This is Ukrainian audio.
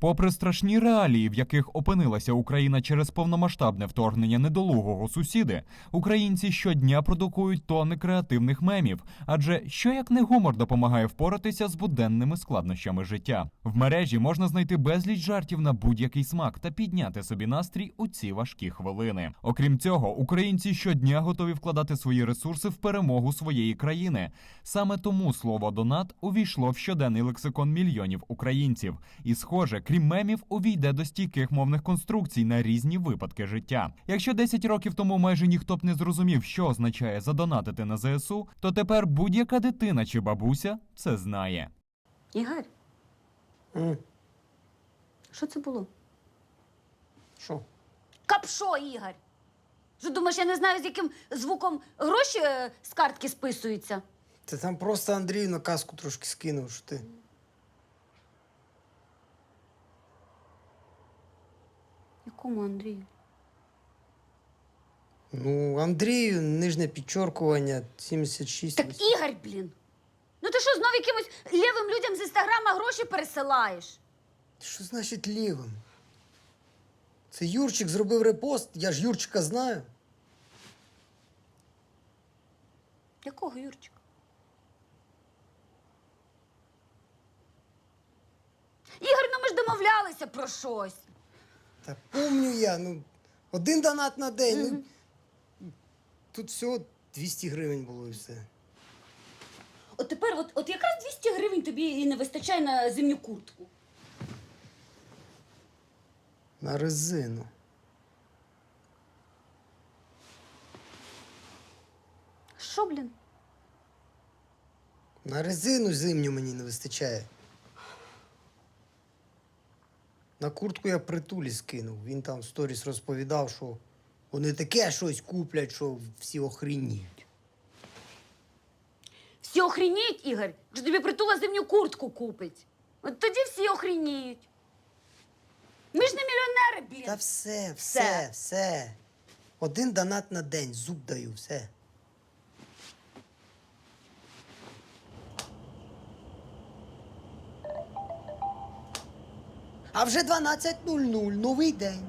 Попри страшні реалії, в яких опинилася Україна через повномасштабне вторгнення недолугого сусіди, українці щодня продукують тонни креативних мемів. Адже що як не гумор допомагає впоратися з буденними складнощами життя. В мережі можна знайти безліч жартів на будь-який смак та підняти собі настрій у ці важкі хвилини. Окрім цього, українці щодня готові вкладати свої ресурси в перемогу своєї країни. Саме тому слово донат увійшло в щоденний лексикон мільйонів українців. І, схоже, крім мемів, увійде до стійких мовних конструкцій на різні випадки життя. Якщо 10 років тому майже ніхто б не зрозумів, що означає задонатити на ЗСУ, то тепер будь-яка дитина чи бабуся це знає. Ігор, М, що це було? Що? Капшо, Ігор! Що думаєш, я не знаю, з яким звуком гроші е, з картки списуються? Ти там просто Андрію на казку трошки скинув, що ти. Якому Андрію? Ну, Андрію, нижнє підчоркування, 76. Так Ігор, блін! Ну ти що, знов якимось лівим людям з інстаграма гроші пересилаєш? Що значить лівим? Це Юрчик зробив репост, я ж Юрчика знаю. Якого Юрчика? Ігор, ну ми ж домовлялися про щось. Та помню я, ну, один донат на день. Ну, тут всього 200 гривень було і все. От тепер, от, от якраз 200 гривень тобі і не вистачає на зимню куртку. На резину. Що, блін? На резину зимню мені не вистачає. На куртку я притулі скинув. Він там в сторіс розповідав, що вони таке щось куплять, що всі охрініють. Всі охрініють, Ігор, що тобі притула зимню куртку купить. От тоді всі охрініють. Ми ж не мільйонери, блін. Та все, Все. все, все. Один донат на день, зуб даю, все. А вже 12.00, новий день.